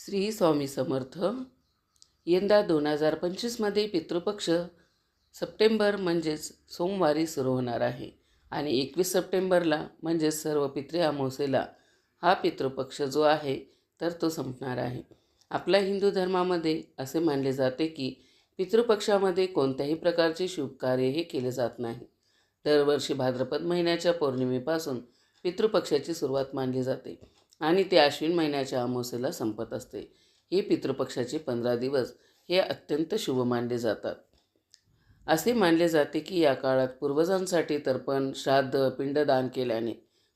श्री स्वामी समर्थ. यंदा दोन हजार पंचवीसमध्ये पितृपक्ष सप्टेंबर म्हणजेच सोमवारी सुरू होणार आहे आणि एकवीस सप्टेंबरला म्हणजेच सर्व पितृ अमावसेला हा पितृपक्ष जो आहे तर तो संपणार आहे. आपल्या हिंदू धर्मामध्ये असे मानले जाते की पितृपक्षामध्ये कोणत्याही प्रकारचे शुभकार्य हे केले जात नाही. दरवर्षी भाद्रपद महिन्याच्या पौर्णिमेपासून पितृपक्षाची सुरुवात मानली जाते. आणि ते आश्विन महिन्याच्या अमावस्येला संपत असते. हे पितृपक्षाचे पंधरा दिवस हे अत्यंत शुभ मानले जातात. असे मानले जाते की या काळात पूर्वजांसाठी तर्पण श्राद्ध पिंडदान केल्याने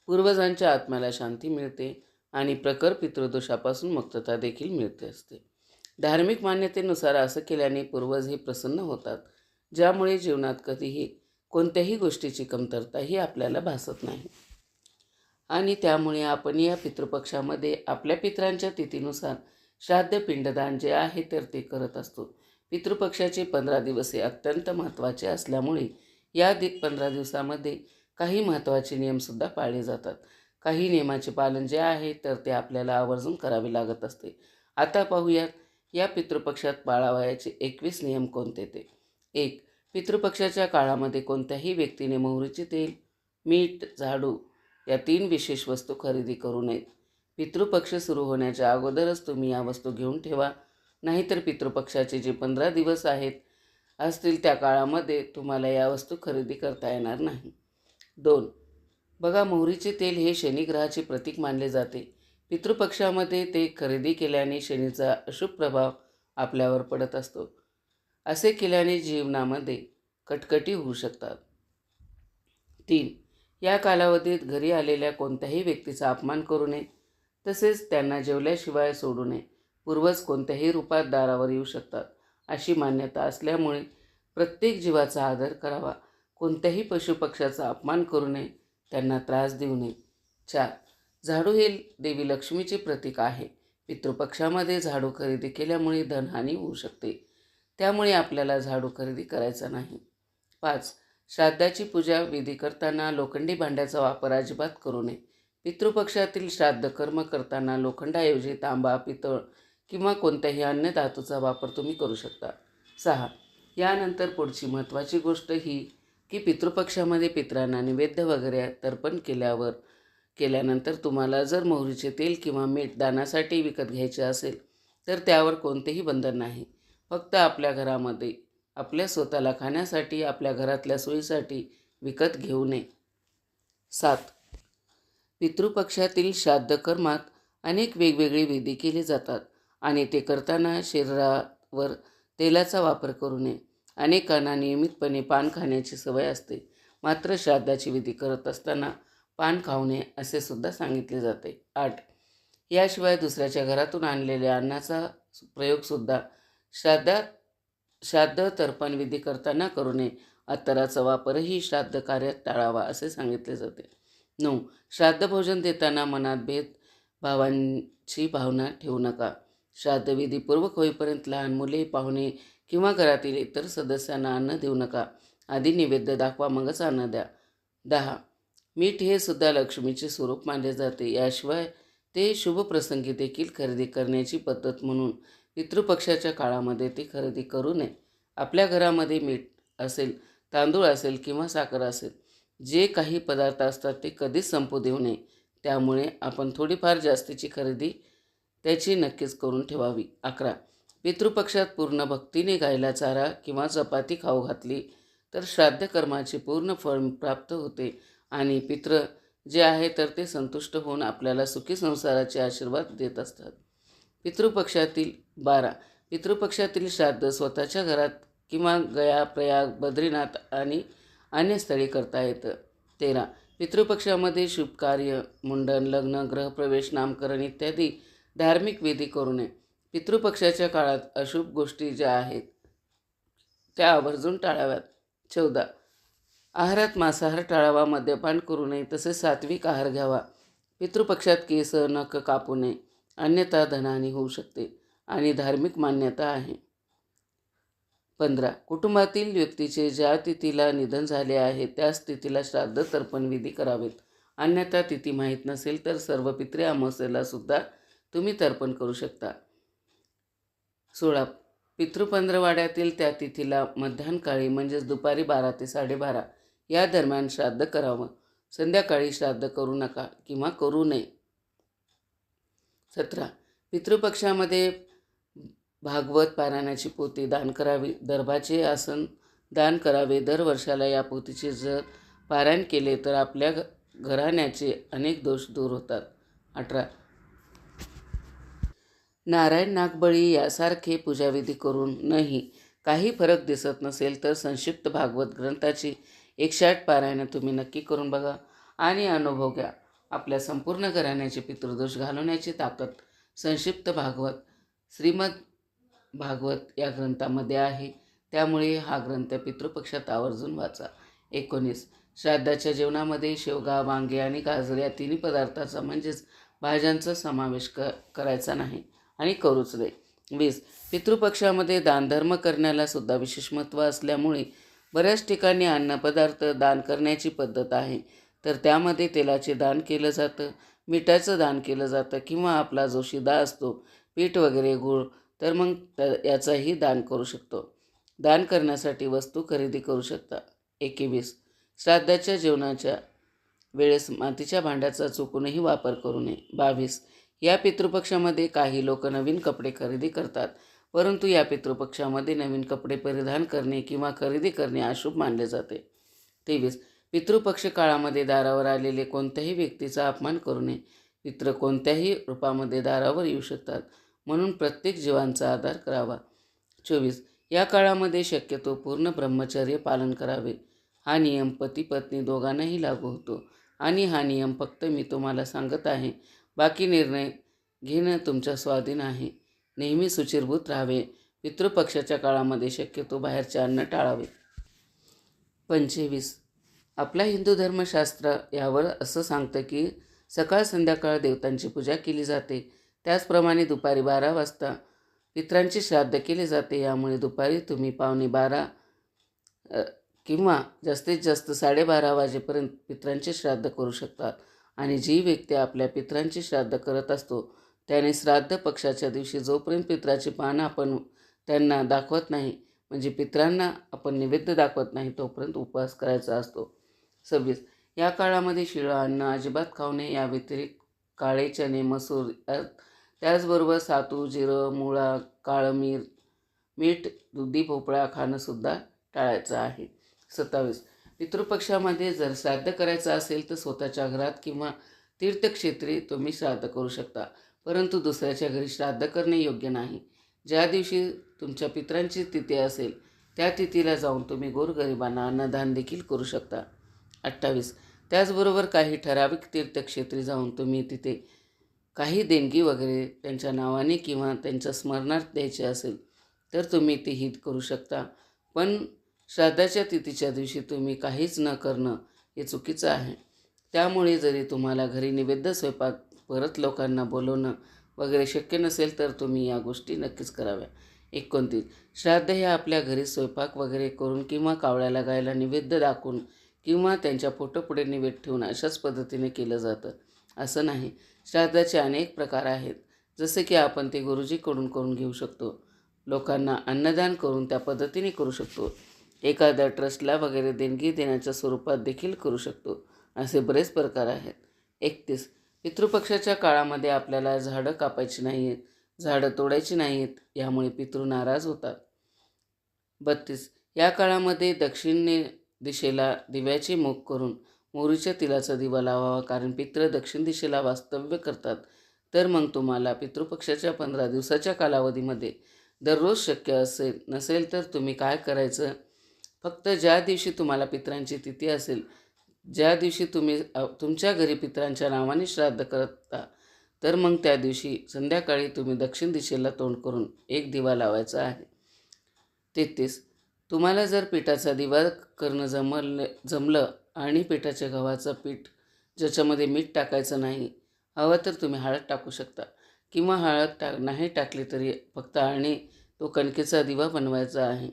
पूर्वजांच्या आत्म्याला शांती मिळते आणि प्रखर पितृदोषापासून मुक्तता देखील मिळते असते. धार्मिक मान्यतेनुसार असं केल्याने पूर्वज हे प्रसन्न होतात ज्यामुळे जीवनात कधीही कोणत्याही गोष्टीची कमतरता ही आपल्याला भासत नाही. आणि त्यामुळे आपण या पितृपक्षामध्ये आपल्या पितरांच्या तिथीनुसार श्राद्ध पिंडदान जे आहे तर ते करत असतो. पितृपक्षाचे पंधरा दिवस हे अत्यंत महत्त्वाचे असल्यामुळे या दि पंधरा दिवसामध्ये काही महत्त्वाचे नियमसुद्धा पाळले जातात. काही नियमाचे पालन जे आहे तर ते आपल्याला आवर्जून करावे लागत असते. आता पाहूयात या पितृपक्षात पाळावयाचे एकवीस नियम कोणते ते? एक पितृपक्षाच्या काळामध्ये कोणत्याही व्यक्तीने मोहरीचे तेल मीठ झाडू या तीन विशेष वस्तू खरेदी करू नयेत पितृपक्ष सुरू होण्याच्या अगोदरच तुम्ही या वस्तू घेऊन ठेवा. नाहीतर पितृपक्षाचे जे पंधरा दिवस आहेत असतील त्या काळामध्ये तुम्हाला या वस्तू खरेदी करता येणार नाही. दोन बघा मोहरीचे तेल हे शनिग्रहाचे प्रतीक मानले जाते. पितृपक्षामध्ये ते खरेदी केल्याने शनीचा अशुभ प्रभाव आपल्यावर पडत असतो. असे केल्याने जीवनामध्ये कटकटी होऊ शकतात. तीन या कालावधीत घरी आलेल्या कोणत्याही व्यक्तीचा अपमान करू नये. तसेच त्यांना जेवल्याशिवाय सोडू नये. पूर्वज कोणत्याही रूपात दारावर येऊ शकतात अशी मान्यता असल्यामुळे प्रत्येक जीवाचा आदर करावा. कोणत्याही पशुपक्षाचा अपमान करू नये त्यांना त्रास देऊ नये. चार. झाडू हे देवी लक्ष्मीचे प्रतीक आहे. पितृपक्षामध्ये झाडू खरेदी केल्यामुळे धनहानी होऊ शकते. त्यामुळे आपल्याला झाडू खरेदी करायचा नाही. पाच. श्राद्धाची पूजा विधी करताना लोखंडी भांड्याचा वापर अजिबात करू नये. पितृपक्षातील श्राद्ध कर्म करताना लोखंडाऐवजी तांबा पितळ किंवा कोणत्याही अन्य धातूचा वापर तुम्ही करू शकता. सहा. यानंतर पुढची महत्त्वाची गोष्ट ही की पितृपक्षामध्ये पितरांना नैवेद्य वगैरे तर्पण केल्यावर केल्यानंतर तुम्हाला जर मोहरीचे तेल किंवा मीठ दानासाठी विकत घ्यायचे असेल तर त्यावर कोणतेही बंधन नाही. फक्त आपल्या घरामध्ये आपल्या स्वतःला खाण्यासाठी आपल्या घरातल्या सोयीसाठी विकत घेऊ नये. सात. पितृपक्षातील श्राद्ध कर्मात अनेक वेगवेगळी विधी केली जातात आणि ते करताना शरीरावर तेलाचा वापर करू नये. अनेकांना नियमितपणे पान खाण्याची सवय असते. मात्र श्राद्धाची विधी करत असताना पान खाऊ नये असे सुद्धा सांगितले जाते. आठ. याशिवाय दुसऱ्याच्या घरातून आणलेल्या अन्नाचा प्रयोगसुद्धा श्राद्धात श्राद्ध तर्पण विधी करताना करू नये. अत्तराचा वापरही श्राद्ध कार्यात टाळावा असे सांगितले जाते. नऊ. श्राद्ध भोजन देताना मनात भेद भावांची भावना ठेवू नका. श्राद्धविधीपूर्वक होईपर्यंत लहान मुले पाहुणे किंवा घरातील इतर सदस्यांना अन्न देऊ नका. आधी नैवेद्य दाखवा मगच अन्न द्या. दहा. मीठ हे सुद्धा लक्ष्मीचे स्वरूप मानले जाते. याशिवाय ते शुभ प्रसंगी देखील खरेदी करण्याची पद्धत म्हणून पितृपक्षाच्या काळामध्ये ती खरेदी करू नये. आपल्या घरामध्ये मीठ असेल तांदूळ असेल किंवा साखर असेल जे काही पदार्थ असतात ते कधीच संपू देऊ नये. त्यामुळे आपण थोडीफार जास्तीची खरेदी त्याची नक्कीच करून ठेवावी. अकरा. पितृपक्षात पूर्ण भक्तीने गायला चारा किंवा चपाती खाऊ घातली तर श्राद्ध कर्माचे पूर्ण फळ प्राप्त होते आणि पित्र जे आहे तर ते संतुष्ट होऊन आपल्याला सुखी संसाराचे आशीर्वाद देत असतात. पितृपक्षातील बारा. पितृपक्षातील श्राद्ध स्वतःच्या घरात किंवा गया प्रयाग बद्रीनाथ आणि अन्य स्थळी करता येतं. तेरा. पितृपक्षामध्ये शुभकार्य मुंडन लग्न ग्रहप्रवेश नामकरण इत्यादी धार्मिक विधी करू नये. पितृपक्षाच्या काळात अशुभ गोष्टी ज्या आहेत त्या आवर्जून टाळाव्यात. चौदा. आहारात मांसाहार टाळावा मद्यपान करू नये तसेच सात्विक आहार घ्यावा. पितृपक्षात केस नख कापू नये. अन्यथा धनहानी होऊ शकते आणि धार्मिक मान्यता आहे. पंधरा. कुटुंबातील व्यक्तीचे ज्या तिथीला निधन झाले आहे त्याच तिथीला श्राद्ध तर्पण विधी करावेत. अन्यथा तिथी माहीत नसेल तर सर्व पित्रे अमावस्येला सुद्धा तुम्ही तर्पण करू शकता. सोळा. पितृपंधरवाड्यातील त्या तिथीला मध्यान्हकाळी म्हणजेच दुपारी बारा ते साडेबारा या दरम्यान श्राद्ध करावं. संध्याकाळी श्राद्ध करू नका किंवा करू नये. सतरा. पितृपक्षामध्ये भागवत पारायणाची पोती दान करावी. दर्भाचे आसन दान करावे. दर वर्षाला या पोतीचे जर पारायण केले तर आपल्या घ घराण्याचे अनेक दोष दूर होतात. अठरा. नारायण नागबळी यासारखे पूजाविधी करूनही काही फरक दिसत नसेल तर संक्षिप्त भागवत ग्रंथाची एकशे आठ पारायणं तुम्ही नक्की करून बघा आणि अनुभव घ्या. आपल्या संपूर्ण घराण्याचे पितृदोष घालवण्याची ताकद संक्षिप्त भागवत श्रीमद भागवत या ग्रंथामध्ये आहे. त्यामुळे हा ग्रंथ पितृपक्षात आवर्जून वाचा. एकोणीस. श्राद्धाच्या जेवणामध्ये शेवगा वांगे आणि गाजर या तिन्ही पदार्थाचा म्हणजेच भाज्यांचा समावेश क करायचा नाही आणि करूच नये वीस. पितृपक्षामध्ये दानधर्म करण्याला सुद्धा विशेष महत्त्व असल्यामुळे बऱ्याच ठिकाणी अन्नपदार्थ दान करण्याची पद्धत आहे. तर त्यामध्ये तेलाचे दान केलं जातं मिठाचं दान केलं जातं किंवा आपला जो शिदा असतो पीठ वगैरे गूळ तर मग त याचाही दान करू शकतो. दान करण्यासाठी वस्तू खरेदी करू शकता. एकवीस श्राद्धाच्या जेवणाच्या वेळेस मातीच्या भांड्याचा चुकूनही वापर करू नये. बावीस. या पितृपक्षामध्ये काही लोक नवीन कपडे खरेदी करतात परंतु या पितृपक्षामध्ये नवीन कपडे परिधान करणे किंवा खरेदी करणे अशुभ मानले जाते. तेवीस. पितृपक्ष काळामध्ये दारावर आलेले कोणत्याही व्यक्तीचा अपमान करू नये. पितृ कोणत्याही रूपामध्ये दारावर येऊ शकतात. म्हणून प्रत्येक जीवांचा आधार करावा. चोवीस. या काळामध्ये शक्यतो पूर्ण ब्रह्मचर्य पालन करावे. हा नियम पती पत्नी दोघांनाही लागू होतो. आणि हा नियम फक्त मी तुम्हाला सांगत आहे. बाकी निर्णय घेणं तुमच्या स्वाधीन आहे. नेहमी सुचिरभूत राहावे. पितृपक्षाच्या काळामध्ये शक्यतो बाहेरचे अन्न टाळावे. पंचवीस. आपला हिंदू धर्मशास्त्र यावर असं सांगतं की सकाळ संध्याकाळ देवतांची पूजा केली जाते. त्याचप्रमाणे दुपारी बारा वाजता पित्रांचे श्राद्ध केले जाते. यामुळे दुपारी तुम्ही पावणे बारा किंवा जास्तीत जास्त साडेबारा वाजेपर्यंत पित्रांचे श्राद्ध करू शकतात. आणि जी व्यक्ती आपल्या पित्रांचे श्राद्ध करत असतो त्याने श्राद्ध पक्षाच्या दिवशी जोपर्यंत पित्राची पानं आपण त्यांना दाखवत नाही म्हणजे पित्रांना आपण नैवेद्य दाखवत नाही तोपर्यंत उपवास करायचा असतो. सव्वीस. या काळामध्ये शिळं अन्न अजिबात खाऊ नये. या व्यतिरिक्त काळे चणे मसूर त्याचबरोबर सातू जिरं मुळा काळं मीर मीठ दुधी भोपळा खाणंसुद्धा टाळायचं आहे. सत्तावीस. पितृपक्षामध्ये जर श्राद्ध करायचं असेल तर स्वतःच्या घरात किंवा तीर्थक्षेत्री तुम्ही श्राद्ध करू शकता. परंतु दुसऱ्याच्या घरी श्राद्ध करणे योग्य नाही. ज्या दिवशी तुमच्या पित्रांची तिथी असेल त्या तिथीला जाऊन तुम्ही गोरगरिबांना अन्नदान देखील करू शकता. अठ्ठावीस. त्याचबरोबर काही ठराविक तीर्थक्षेत्री जाऊन तुम्ही तिथे काही देणगी वगैरे त्यांच्या नावाने किंवा त्यांच्या स्मरणार्थ द्यायचे असेल तर तुम्ही ते हित करू शकता. पण श्राद्धाच्या तिथीच्या दिवशी तुम्ही काहीच न करणं हे चुकीचं आहे. त्यामुळे जरी तुम्हाला घरी निवेद्य स्वयंपाक परत लोकांना बोलवणं वगैरे शक्य नसेल तर तुम्ही या गोष्टी नक्कीच कराव्या. एकोणतीस. श्राद्ध हे आपल्या घरी स्वयंपाक वगैरे करून किंवा कावळ्याला गायला निवेद्य दाखवून किंवा त्यांच्या फोटोपुढे निवेद ठेवून अशाच पद्धतीने केलं जातं. असं नाही. श्राद्धाचे अनेक प्रकार आहेत. जसे की आपण ते गुरुजीकडून करून घेऊ शकतो. लोकांना अन्नदान करून त्या पद्धतीने करू शकतो. एखाद्या ट्रस्टला वगैरे देणगी देण्याच्या स्वरूपात देखील करू शकतो. असे बरेच प्रकार आहेत. एकतीस. पितृपक्षाच्या काळामध्ये आपल्याला झाडं कापायची नाही आहेत झाडं तोडायची नाही आहेत यामुळे पितृ नाराज होतात. बत्तीस. या काळामध्ये दक्षिणे दिशेला दिव्याचे मुख करून मोरीच्या तिलाचा दिवा लावावा कारण पित्र दक्षिण दिशेला वास्तव्य करतात. तर मग तुम्हाला पितृपक्षाच्या पंधरा दिवसाच्या कालावधीमध्ये दररोज शक्य असेल नसेल तर तुम्ही काय करायचं? फक्त ज्या दिवशी तुम्हाला पित्रांची तिथी असेल ज्या दिवशी तुम्ही तुमच्या घरी पित्रांच्या नावाने श्राद्ध करता तर मग त्या दिवशी संध्याकाळी तुम्ही दक्षिण दिशेला तोंड करून एक दिवा लावायचा आहे. तेहतीस तुम्हाला जर पिठाचा दिवा करणं जमल जमलं आणि पिठाच्या गव्हाचं पीठ ज्याच्यामध्ये मीठ टाकायचं नाही हवं तर तुम्ही हळद टाकू शकता किंवा हळद टा नाही टाकली तरी फक्त आणि तो कणकेचा दिवा बनवायचा आहे.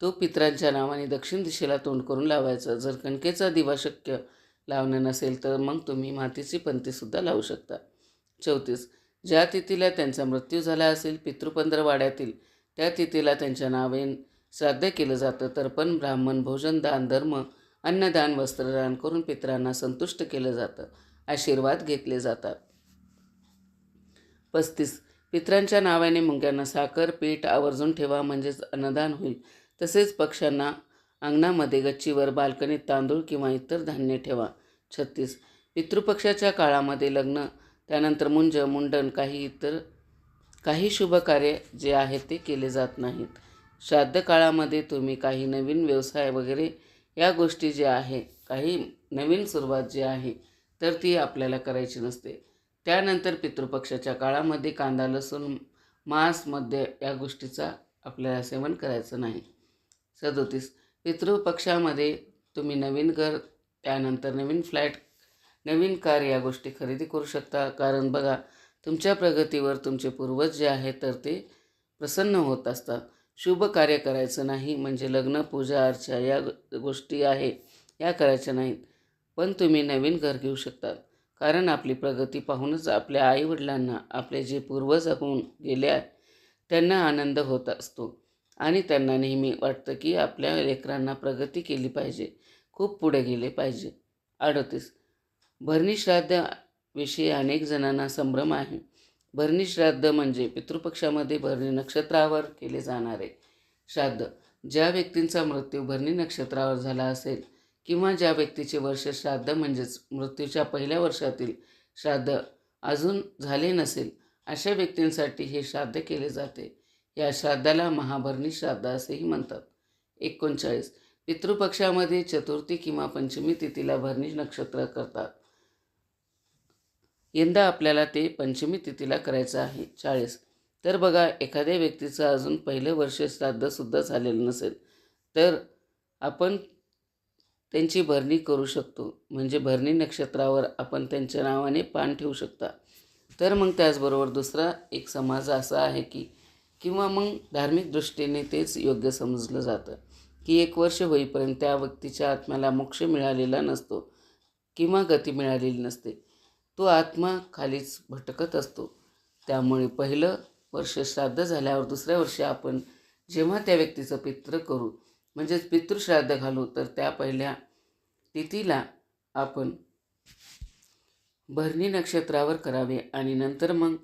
तो पित्रांच्या नावाने दक्षिण दिशेला तोंड करून लावायचा. जर कणकेचा दिवा शक्य लावणं नसेल तर मग तुम्ही मातीची पंतीसुद्धा लावू शकता. चौतीस. ज्या तिथीला त्यांचा मृत्यू झाला असेल पितृपंधरवाड्यातील त्या तिथीला त्यांच्या नावे श्राद्ध केलं जातं. तर्पण ब्राह्मण भोजन दान धर्म अन्नदान वस्त्रदान करून पितरांना संतुष्ट केलं जातं. आशीर्वाद घेतले जातात. पस्तीस. पितरांच्या नावाने मुंग्यांना साखर पीठ आवर्जून ठेवा म्हणजेच अन्नदान होईल. तसेच पक्ष्यांना अंगणामध्ये गच्चीवर बाल्कनीत तांदूळ किंवा इतर धान्य ठेवा. छत्तीस. पितृपक्षाच्या काळामध्ये लग्न त्यानंतर मुंज मुंडन काही इतर काही शुभ कार्य जे आहेत ते केले जात नाहीत. श्राद्ध काळामध्ये तुम्ही काही नवीन व्यवसाय वगैरे या गोष्टी ज्या आहे काही नवीन सुरुवात जी आहे तर ती आपल्याला करायची नसते. त्यानंतर पितृपक्षाच्या काळामध्ये कांदा लसूण मांस मद्य या गोष्टीचा आपल्याला सेवन करायचं नाही. सदोतीस. पितृपक्षामध्ये तुम्ही नवीन घर त्यानंतर नवीन फ्लॅट नवीन कार या गोष्टी खरेदी करू शकता. कारण बघा तुमच्या प्रगतीवर तुमचे पूर्वज जे आहेत तर ते प्रसन्न होत असतात. शुभ कार्य करायचं नाही म्हणजे लग्न पूजा अर्चा या गोष्टी आहे या करायच्या नाहीत. पण तुम्ही नवीन घर घेऊ शकतात कारण आपली प्रगती पाहूनच आपल्या आईवडिलांना आपले जे पूर्वज होऊन गेले आहे त्यांना आनंद होत असतो. आणि त्यांना नेहमी वाटतं की आपल्या लेकरांना प्रगती केली पाहिजे खूप पुढे गेले पाहिजे. अडतीस. भरणी श्राद्ध विषयी अनेक जणांना संभ्रम आहे. भरणी श्राद्ध म्हणजे पितृपक्षामध्ये भरणी नक्षत्रावर केले जाणारे श्राद्ध. ज्या व्यक्तींचा मृत्यू भरणी नक्षत्रावर झाला असेल किंवा ज्या व्यक्तीचे वर्ष श्राद्ध म्हणजेच मृत्यूच्या पहिल्या वर्षातील श्राद्ध अजून झाले नसेल अशा व्यक्तींसाठी हे श्राद्ध केले जाते. या श्राद्धाला महाभरणी श्राद्ध असेही म्हणतात. एकोणचाळीस. पितृपक्षामध्ये चतुर्थी किंवा पंचमी तिथीला भरणी नक्षत्र करतात. यंदा आपल्याला ते पंचमी तिथीला करायचं आहे चाळीस. तर बघा एखाद्या व्यक्तीचं अजून पहिलं वर्ष श्राद्धसुद्धा झालेलं नसेल तर आपण त्यांची भरणी करू शकतो. म्हणजे भरणी नक्षत्रावर आपण त्यांच्या नावाने पान ठेवू शकता. तर मग त्याचबरोबर दुसरा एक समाज असा आहे की किंवा मग धार्मिक दृष्टीने तेच योग्य समजलं जातं की एक वर्ष होईपर्यंत त्या व्यक्तीच्या आत्म्याला मोक्ष मिळालेला नसतो किंवा गती मिळालेली नसते. तो आत्मा खालीच भटकत असतो. त्यामुळे पहिलं वर्ष श्राद्ध झाल्यावर दुसऱ्या वर्षी आपण जेव्हा त्या व्यक्तीचं पित्र करू म्हणजेच पितृश्राद्ध घालू तर त्या पहिल्या तिथीला आपण भरणी नक्षत्रावर करावे आणि नंतर मग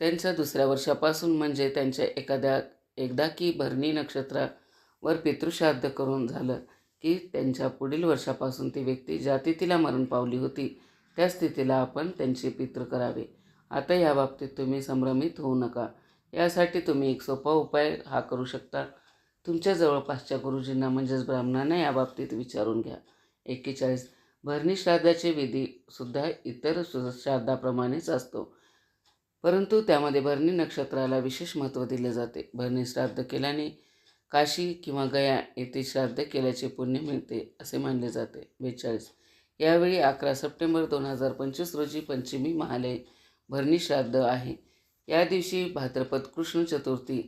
त्यांच्या दुसऱ्या वर्षापासून म्हणजे त्यांच्या एखाद्या एकदा की भरणी नक्षत्रावर पितृश्राद्ध करून झालं की त्यांच्या पुढील वर्षापासून ती व्यक्ती ज्या तिथीला मरण पावली होती त्या स्थितीला आपण त्यांचे पितृ करावे. आता या बाबतीत तुम्ही संभ्रमित होऊ नका. यासाठी तुम्ही एक सोपा उपाय हा करू शकता. तुमच्या जवळपासच्या गुरुजींना म्हणजेच ब्राह्मणांना या बाबतीत विचारून घ्या. एक्केचाळीस. भरणी श्राद्धाचे विधीसुद्धा इतर श्राद्धाप्रमाणेच असतो. परंतु त्यामध्ये भरणी नक्षत्राला विशेष महत्त्व दिले जाते. भरणी श्राद्ध केल्याने काशी किंवा गया येथे श्राद्ध केल्याचे पुण्य मिळते असे मानले जाते. बेचाळीस. यावेळी अकरा सप्टेंबर दोन हजार पंचवीस रोजी पंचमी महालय भरणी श्राद्ध आहे. या दिवशी भाद्रपद कृष्ण चतुर्थी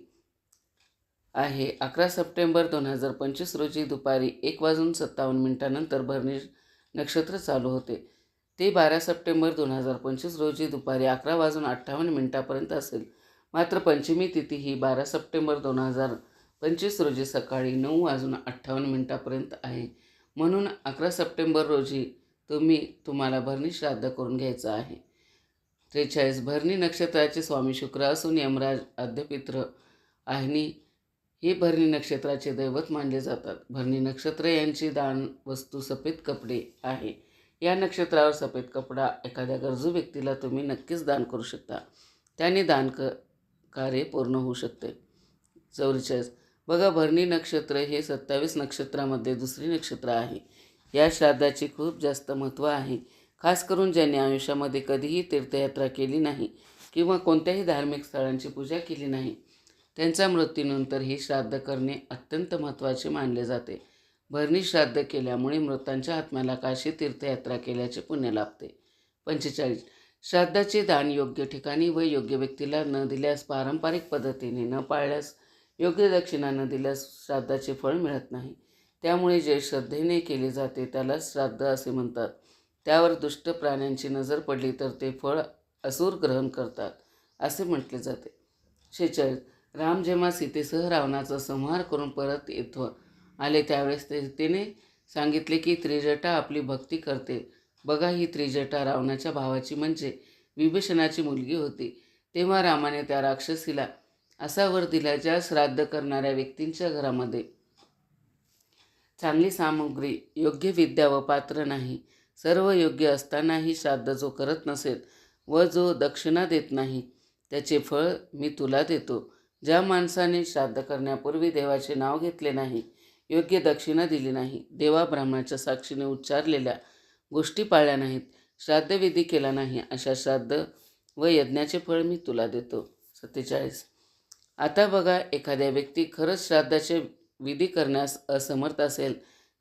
आहे. अकरा सप्टेंबर दोन हजार पंचवीस रोजी दुपारी एक वाजून सत्तावन्न मिनिटानंतर भरणी नक्षत्र चालू होते. ते बारा सप्टेंबर दोन हजार पंचवीस रोजी दुपारी अकरा वाजून अठ्ठावन्न मिनिटापर्यंत असेल. मात्र पंचमी तिथी ही बारा सप्टेंबर दोन हजार पंचवीस रोजी सकाळी नऊ वाजून अठ्ठावन्न मिनिटापर्यंत आहे. म्हणून अकरा सप्टेंबर रोजी तुम्ही तुम्हाला भरणी श्राद्ध करून घ्यायचं आहे. त्रेचाळीस भरणी नक्षत्राचे स्वामी शुक्र असून यमराज आद्यपित्र आहिनी हे भरणी नक्षत्राचे दैवत मानले जातात. भरणी नक्षत्र यांची दान वस्तू सफेद कपडे आहे. या नक्षत्रावर सफेद कपडा एखाद्या गरजू व्यक्तीला तुम्ही नक्कीच दान करू शकता. त्याने दान क कार्य पूर्ण होऊ शकते. चौवेचाळीस बघा भरणी नक्षत्र हे सत्तावीस नक्षत्रामध्ये दुसरी नक्षत्र आहे. या श्राद्धाचे खूप जास्त महत्त्व आहे. खास करून ज्यांनी आयुष्यामध्ये कधीही तीर्थयात्रा केली नाही किंवा कोणत्याही धार्मिक स्थळांची पूजा केली नाही त्यांच्या मृत्यूनंतर हे श्राद्ध करणे अत्यंत महत्त्वाचे मानले जाते. भरणी श्राद्ध केल्यामुळे मृतांच्या आत्म्याला काशी तीर्थयात्रा केल्याचे पुण्य लाभते. पंचेचाळीस. श्राद्धाचे दान योग्य ठिकाणी व योग्य व्यक्तीला न दिल्यास पारंपरिक पद्धतीने न पाळल्यास योग्य दक्षिणा न दिल्यास श्राद्धाचे फळ मिळत नाही. त्यामुळे जे श्रद्धेने केले जाते त्याला श्राद्ध असे म्हणतात. त्यावर दुष्ट प्राण्यांची नजर पडली तर ते फळ असुर ग्रहण करतात असे म्हटले जाते. शेचाळीस राम जेव्हा सीतेसह रावणाचा संहार करून परत येतो आले त्यावेळेस ते तिने सांगितले की त्रिजटा आपली भक्ती करते. बघा ही त्रिजटा रावणाच्या भावाची म्हणजे विभीषणाची मुलगी होती. तेव्हा रामाने त्या राक्षसीला असा वर दिला ज्या श्राद्ध करणाऱ्या व्यक्तींच्या घरामध्ये चांगली सामुग्री योग्य विद्या व पात्र नाही. सर्व योग्य असतानाही श्राद्ध जो करत नसेल व जो दक्षिणा देत नाही त्याचे फळ मी तुला देतो. ज्या माणसाने श्राद्ध करण्यापूर्वी देवाचे नाव घेतले नाही योग्य दक्षिणा दिली नाही देवा ब्राह्मणाच्या साक्षीने उच्चारलेल्या गोष्टी पाळल्या नाहीत श्राद्धविधी केला नाही अशा श्राद्ध व यज्ञाचे फळ मी तुला देतो. सत्तेचाळीस. आता बघा एखाद्या व्यक्ती खरंच श्राद्धाचे विधी करण्यास असमर्थ असेल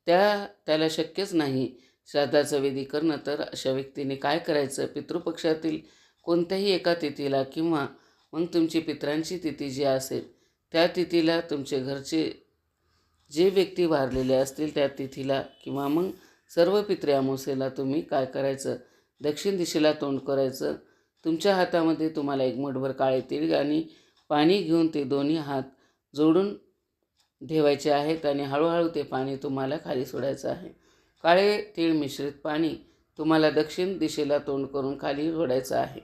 त्या त्याला शक्यच नाही. श्राद्धाचं विधी करणं तर अशा व्यक्तीने काय करायचं? पितृपक्षातील कोणत्याही एका तिथीला किंवा मग तुमची पित्रांची तिथी जी असेल त्या तिथीला तुमचे घरचे जे व्यक्ती वारलेले असतील त्या तिथीला किंवा मग सर्व पित्रे अमावस्येला तुम्ही काय करायचं? दक्षिण दिशेला तोंड करायचं? तुमच्या हातामध्ये तुम्हाला एक मुठभर काळे तीळ आणि पाणी घेऊन ते दोन्ही हात जोडून ठेवायचे आहेत आणि हळूहळू ते पाणी तुम्हाला खाली सोडायचं आहे. काळे तीळ मिश्रित पाणी तुम्हाला दक्षिण दिशेला तोंड करून खाली सोडायचं आहे.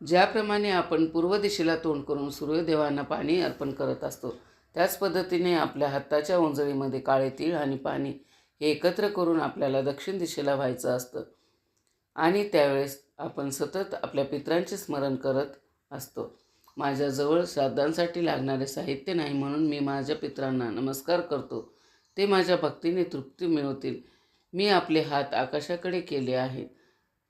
ज्याप्रमाणे आपण पूर्व दिशेला तोंड करून सूर्यदेवांना पाणी अर्पण करत असतो त्याच पद्धतीने आपल्या हाताच्या ओंजळीमध्ये काळे तीळ आणि पाणी हे एकत्र करून आपल्याला दक्षिण दिशेला व्हायचं असतं आणि त्यावेळेस आपण सतत आपल्या पित्रांचे स्मरण करत असतो. माझ्याजवळ श्राद्धांसाठी लागणारे साहित्य नाही म्हणून मी माझ्या पित्रांना नमस्कार करतो. ते माझ्या भक्तीने तृप्ती मिळवतील. मी आपले हात आकाशाकडे केले आहेत.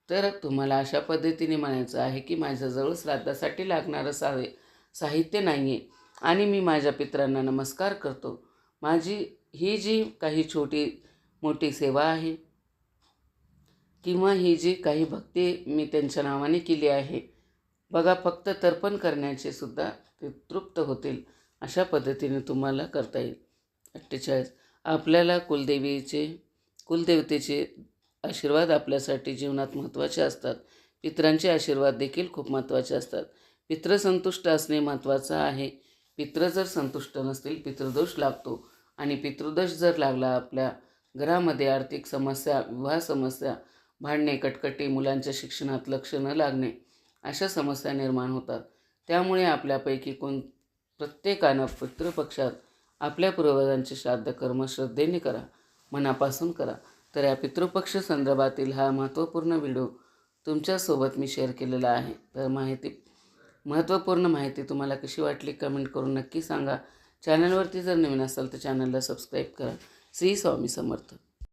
तर तुम्हाला अशा पद्धतीने म्हणायचं आहे की माझ्याजवळ श्राद्धासाठी लागणारं सा साहित्य नाही आहे आणि मी माझ्या पित्रांना नमस्कार करतो. माझी ही जी काही छोटी मोठी सेवा आहे किंवा ही जी काही भक्ती मी त्यांच्या नावाने केली आहे बघा फक्त तर्पण करण्याचे सुद्धा ते तृप्त होतील अशा पद्धतीने तुम्हाला करता येईल. अठ्ठेचाळीस. आपल्याला कुलदेवीचे कुलदेवतेचे आशीर्वाद आपल्यासाठी जीवनात महत्त्वाचे असतात. पित्रांचे आशीर्वाद देखील खूप महत्त्वाचे असतात. पित्र संतुष्ट असणे महत्त्वाचं आहे. पित्र जर संतुष्ट नसतील पितृदोष लागतो. आणि पितृदोष जर लागला आपल्या घरामध्ये आर्थिक समस्या विवाह समस्या भांडणे कटकटी मुलांच्या शिक्षणात लक्ष न लागणे अशा समस्या निर्माण होतात. त्यामुळे आपल्यापैकी कोण प्रत्येकानं पितृपक्षात आपल्या पूर्वजांचे श्राद्ध कर्म श्रद्धेने करा मनापासून करा. तर या पितृपक्ष संदर्भातील हा महत्त्वपूर्ण व्हिडिओ तुमच्यासोबत मी शेअर केलेला आहे. तर माहिती महत्त्वपूर्ण माहिती तुम्हाला कशी वाटली कमेंट करून नक्की सांगा. चॅनलवरती जर नवीन असाल तर चॅनलला सबस्क्राईब करा. श्री स्वामी समर्थ.